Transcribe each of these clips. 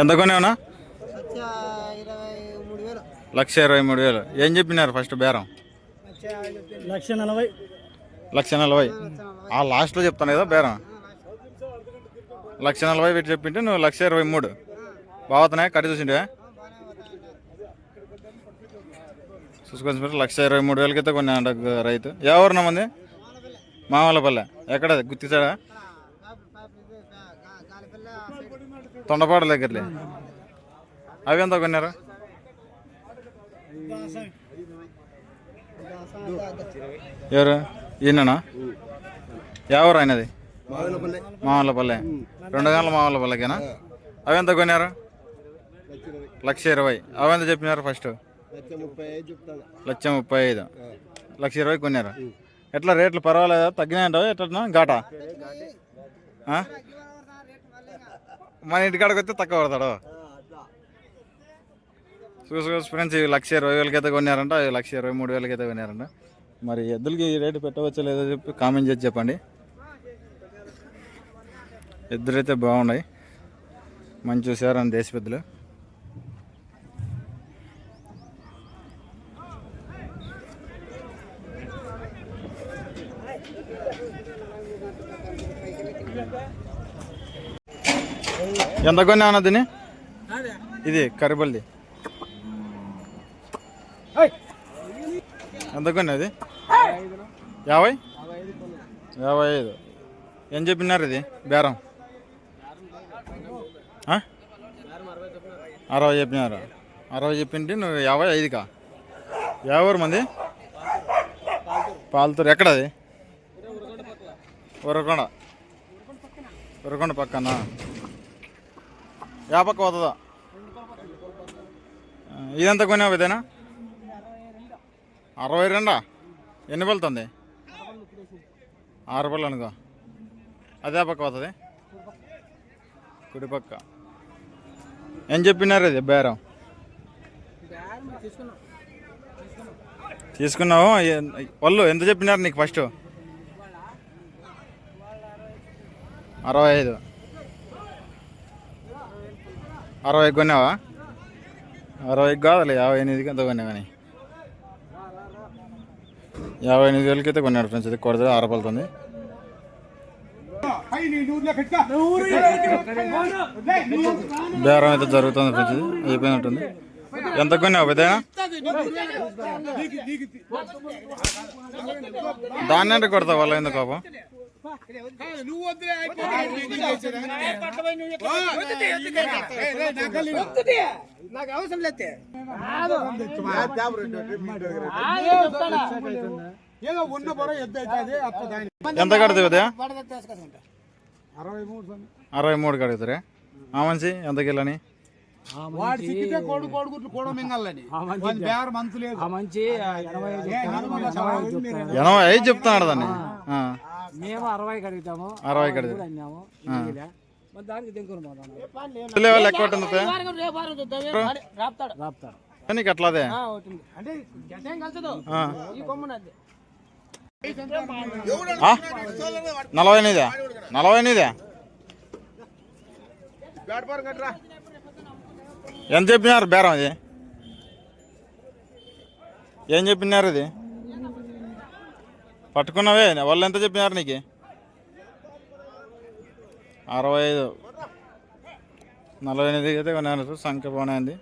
ఎంత కొనేవనా? లక్ష ఇరవై మూడు వేలు. లక్ష ఇరవై మూడు వేలు. ఏం చెప్పినారు ఫస్ట్ బేరం? లక్ష నలభై. లక్ష నలభై. ఆ లాస్ట్లో చెప్తాను కదా బేరం. లక్ష నలభై పెట్టి చెప్పింటే నువ్వు లక్ష ఇరవై మూడు. బాగుతున్నాయి? కట్టి చూసిండే? చూసుకొని చూసి లక్ష ఇరవై మూడు వేలకైతే కొన్ని రైతు. ఎవరు మంది? మామలపల్లె. ఎక్కడ? గుర్తిస్తాడా? తొండపాడు దగ్గరలే. అవి ఎంత కొన్నారు? ఎవరు? ఈయననా? ఎవరు ఆయనది? మామల్లపల్లె రెండు గంటల మామల్లపల్లెకేనా అవి ఎంత కొన్నారు? లక్ష ఇరవై. అవి ఎంత చెప్పినారు ఫస్ట్? లక్ష ముప్పై ఐదు. లక్ష ఇరవై కొన్నారు. ఎట్లా రేట్లు పర్వాలేదా? తగ్గినాయంటావా? ఎట్లా? ఘాటా? మన ఇంటికాడకి వస్తే తక్కువ పడతాడు. చూసుకోవచ్చు ఫ్రెండ్స్ ఇవి లక్ష ఇరవై వేలకి అయితే కొన్నారంట లక్ష ఇరవై మూడు వేలకి అయితే కొన్నారంట. మరి ఎద్దులకి ఈ రేటు పెట్టవచ్చో లేదో చెప్పి కామెంట్ చేసి చెప్పండి. ఎద్దులైతే బాగున్నాయి. మంచి చూసారని దేశ పెద్దలు. ఎంత కొన్నా అన్న దీన్ని? ఇది కరిబల్ది ఎంత కొన్నా ఇది? యాభై? యాభై ఐదు. ఏం చెప్పినారు ఇది? బేరం? అరవై చెప్పినారు? అరవై చెప్పింటే నువ్వు యాభై ఐదుకా? యాభై మంది? పాలుతూరు. ఎక్కడ అది ఉరకొండ ఉరకొండ పక్కన? యా పోతుందా ఇదంత ఇదంతా ఇదేనా? అరవై రెండా? ఎన్ని పలుతుంది ఆరు పళ్ళు అనుకో. అదే పక్క పోతుంది కుడి పక్క ఏం చెప్పినారు అది బేరం? తీసుకున్నావు? వాళ్ళు ఎంత చెప్పినారు నీకు ఫస్ట్? అరవై ఐదు. అరవై కొన్నావా? అరవై కాదులే యాభై ఎనిమిదికి ఎంత కొన్నా కానీ. యాభై ఎనిమిది వేలకి అయితే కొన్నాడు ఫ్రెండ్స్ ఇది కొడితే ఆరపలుతుంది. బేరం అయితే జరుగుతుంది ఫ్రెండ్స్ ఇది అయిపోయినట్టుంది. ఎంత కొన్నావు పెద్దనా దాన్ని అంటే కొడతావు వాళ్ళ ఎందుకు నాకు అవసరం లేతే ఏదో ఉన్న పొర ఎద్దు అవుతుంది అత్త దాని ఎంత కడతావు ఉదయం అరవై మూడు. అరవై మూడు కడుగుతారే? ఆ మనిషి ఎంత కిలోని? వాడు చిక్కితే కోడి కోడి గుట్లు కూడా మింగాలని వాడి బేర మంతు లేదు. మంచి ఎనభై ఐదు చెప్తున్నాడు దాన్ని. ఆ, మేము అరవై కడుగుతాము. అరవై కడుగు అన్నాము. మరి దానికి దింకుని పోతాను లెవెల్ ఎక్కువ ఉంటుంది రాపుతాడు. నీకు అట్లాదే? అంటే జసేం కలుతుందో ఆ. ఈ కొమ్మునది ఆ? నలభై ఎనిమిదా? నలభై ఎనిమిదా? ఎంత చెప్పినారు బేరం అది? ఏం చెప్పినారు ఇది? పట్టుకున్నావే? వాళ్ళు ఎంత చెప్పినారు నీకు? అరవై ఐదు. నలభై ఎనిమిది అయితే కొన్నారు సంఖ్య బాగున్నాయింది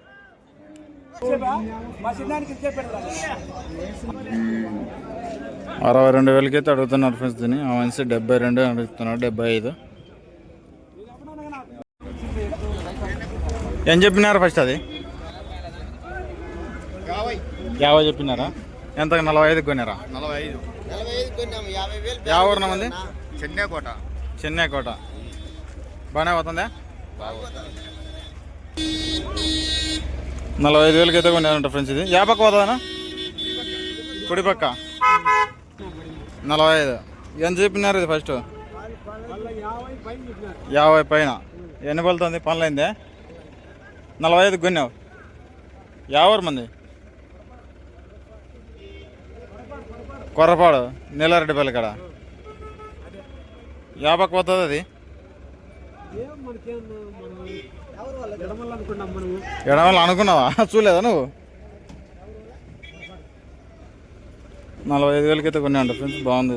అరవై రెండు వేలకి అయితే అడుగుతున్నాడు ఫ్రెండ్స్ దీన్ని. ఆ మనిషి డెబ్బై రెండు అడుగుతున్నాడు డెబ్బై ఐదు. ఏం చెప్పినారు ఫస్ట్ అది? యాభై చెప్పినారా? ఎంత నలభై ఐదు కొన్నారా? నలభై ఐదు. నలభై ఐదు కొన్నాము యాభై వేలు యాభై ఊరిన మంది? చెన్నై కోట చెన్నై కోట బాగానే పోతుందా? నలభై ఐదు వేలకి అయితే కొన్నారంట ఫ్రెండ్స్ ఇది. యా పక్క పోతుందనా కుడి పక్క. నలభై ఐదు ఎంత చెప్పినారు ఇది ఫస్ట్ యాభై పైన. ఎన్ని పలుతుంది? పనులైందే. నలభై ఐదు కొన్నావు యాభై మంది? కొర్రపాడు నీలారెడ్డిపల్లి కాడ. యాభైకి పోతుంది అది. ఎడమలు అనుకున్నావా? చూడలేదా నువ్వు? నలభై ఐదు వేలకి అయితే కొన్ని అంట ఫ్రెండ్స్ బాగుంది